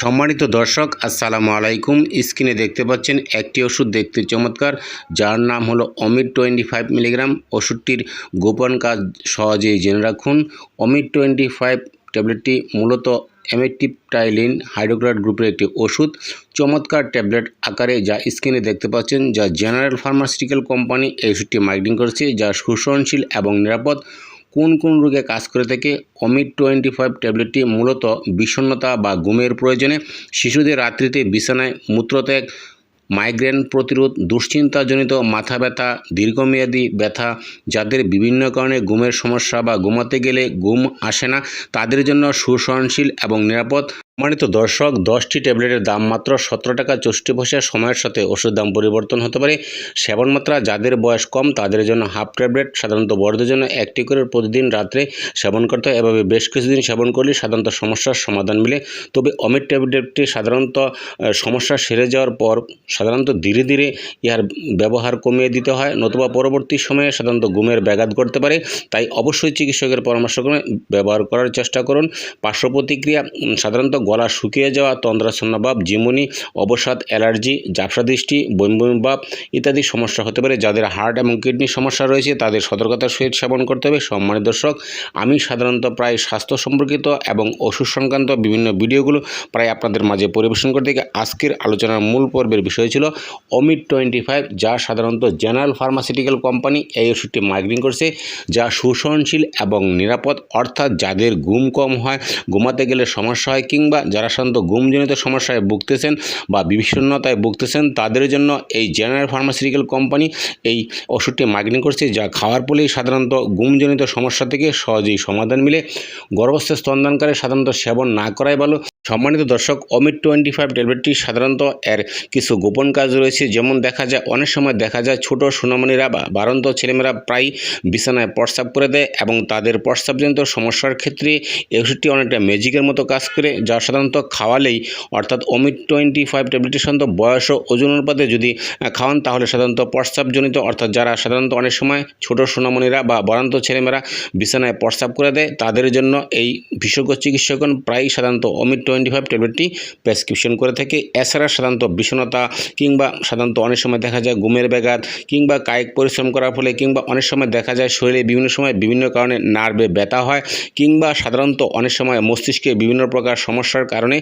সম্মানিত দর্শক, আসসালামু আলাইকুম। স্ক্রিনে দেখতে পাচ্ছেন একটি ওষুধ দেখতে চমৎকার, যার নাম হলো অমির টোয়েন্টি ফাইভ মিলিগ্রাম। ওষুধটির গোপন কাজ সহজেই জেনে রাখুন। অমির টোয়েন্টি ফাইভ ট্যাবলেটটি মূলত এমেটিপটাইলিন হাইড্রোক্লোরাইড গ্রুপের একটি ওষুধ। চমৎকার ট্যাবলেট আকারে যা স্ক্রিনে দেখতে পাচ্ছেন, যা জেনারেল ফার্মাসিউটিক্যাল কোম্পানি এই ওষুধটি মার্কেটিং করছে, যা সুসহনশীল এবং নিরাপদ। কোন কোন রোগে কাজ করে থাকে? অমিট টোয়েন্টি ফাইভ ট্যাবলেটটি মূলত বিষণ্নতা বা ঘুমের প্রয়োজনে শিশুদের রাত্রিতে বিছানায় মূত্রত্যাগ মাইগ্রেন প্রতিরোধ, দুশ্চিন্তাজনিত মাথা ব্যথা, দীর্ঘমেয়াদী ব্যথা যাদের বিভিন্ন কারণে ঘুমের সমস্যা বা ঘুমাতে গেলে ঘুম আসে না, তাদের জন্য সুসহনশীল এবং নিরাপদ সম্মানিত দর্শক, দশটি ট্যাবলেটের দাম মাত্র সতেরো টাকা চষ্টি পয়সা। সময়ের সাথে ওষুধ দাম পরিবর্তন হতে পারে। সেবন মাত্রা, যাদের বয়স কম, তাদের জন্য হাফ ট্যাবলেট, সাধারণত বড়দের জন্য একটি করে প্রতিদিন রাত্রে সেবন করতে হয়। এভাবে বেশ কিছুদিন সেবন করলে সাধারণত সমস্যার সমাধান মিলে। তবে অমিট ট্যাবলেটটি সাধারণত সমস্যা সেরে যাওয়ার পর সাধারণত ধীরে ধীরে ইহার ব্যবহার কমিয়ে দিতে হয়। নতুবা পরবর্তী সময়ে সাধারণত ঘুমের ব্যাঘাত করতে পারে। তাই অবশ্যই চিকিৎসকের পরামর্শক্রমে ব্যবহার করার চেষ্টা করুন। পার্শ্ব প্রতিক্রিয়া সাধারণত গলা শুকিয়ে যাওয়া তন্দ্রাচ্ছন্ন ভাব জিমুনি, অবসাদ, অ্যালার্জি ঝাপসা দৃষ্টি বমি বমি ভাব ইত্যাদি সমস্যা হতে পারে। যাদের হার্ট এবং কিডনির সমস্যা রয়েছে, তাদের সতর্কতার সহিত সেবন করতে হবে। সম্মানিত দর্শক, আমি সাধারণত প্রায় স্বাস্থ্য সম্পর্কিত এবং ওষুধ সংক্রান্ত বিভিন্ন ভিডিওগুলো প্রায় আপনাদের মাঝে পরিবেশন করতে গিয়ে আজকের আলোচনার মূল পর্বের বিষয় ছিল অমিড টোয়েন্টি ফাইভ যা সাধারণত জেনারেল ফার্মাসিউটিক্যাল কোম্পানি এই ওষুধটি মার্কেটিং করছে, যা সুসহনশীল এবং নিরাপদ, অর্থাৎ যাদের ঘুম কম হয়, ঘুমাতে গেলে সমস্যা হয় কিংবা যারা সাধারণত ঘুমজনিত সমস্যায় ভুগতেছেন বা বিষণ্ণতায় ভুগতেছেন, তাদের জন্য এই জেনারেল ফার্মাসিউটিক্যাল কোম্পানি এই ওষুধটি মার্কেটিং করছে, যা খাওয়ার ফলেই সাধারণত ঘুমজনিত সমস্যা থেকে সহজেই সমাধান মিলে। গর্ভস্থ স্তনদানকারে সাধারণত সেবন না করাই ভালো। সম্মানিত দর্শক অমিট টোয়েন্টি ফাইভ ট্যাবলেটটি সাধারণত এর কিছু গোপন কাজ রয়েছে। যেমন দেখা যায়, অনেক সময় দেখা যায় ছোট সোনামণিরা বা বারন্ত ছেলেমেয়েরা প্রায় বিছানায় প্রস্রাব করে দেয় এবং তাদের প্রস্রাবজনিত সমস্যার ক্ষেত্রে এই ওষুধটি অনেকটা ম্যাজিকের মতো কাজ করে, যা সাধারণত খাওয়ালেই। অর্থাৎ অমিট টোয়েন্টি ফাইভ ট্যাবলেটটি সাধারণত বয়স ও ওজন অনুপাতে যদি খাওয়ান, তাহলে সাধারণত প্রস্রাবজনিত, অর্থাৎ যারা সাধারণত অনেক সময় ছোট সোনামণিরা বা বরান্ত ছেলেমেয়েরা বিছানায় প্রস্রাব করে দেয়, তাদের জন্য এই বিশেষজ্ঞ চিকিৎসকগণ প্রায়ই সাধারণত অমিট টোয়েন্টি ফাইভ ট্যাবলেটটি প্রেসক্রিপশন করে থাকে। এছাড়া সাধারণত বিষণতা কিংবা সাধারণত অনেক সময় দেখা যায় ঘুমের ব্যাঘাত কিংবা কায়িক পরিশ্রম করার ফলে কিংবা অনেক সময় দেখা যায় শরীরে বিভিন্ন সময় বিভিন্ন কারণে নার্ভে ব্যথা হয় কিংবা সাধারণত অনেক সময় মস্তিষ্কে বিভিন্ন প্রকার সমস্যার কারণে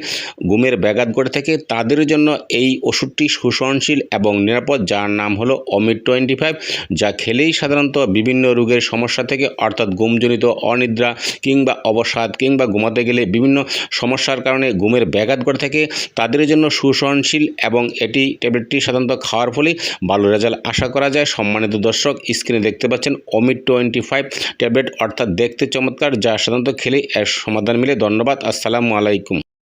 ঘুমের ব্যাঘাত ঘটে থাকে। তাদের জন্য এই ওষুধটি সুসহনশীল এবং নিরাপদ, যার নাম হলো অমিট টোয়েন্টি ফাইভ যা খেলেই সাধারণত বিভিন্ন রোগের সমস্যা থেকে, অর্থাৎ ঘুমজনিত অনিদ্রা কিংবা অবসাদ কিংবা ঘুমাতে গেলে বিভিন্ন সমস্যার কারণে ঘুমের ব্যাঘাত ঘটে থাকে, তাদের জন্য সুসহনশীল এবং এটি ট্যাবলেটটি সাধারণত খাওয়ার ফলে ভালো রেজাল্ট আশা করা যায়। সম্মানিত দর্শক, স্ক্রিনে দেখতে পাচ্ছেন অমিট টোয়েন্টি ফাইভ ট্যাবলেট, অর্থাৎ দেখতে চমৎকার, যা সাধারণত খেলে এর সমাধান মিলে। ধন্যবাদ, আসসালামু আলাইকুম।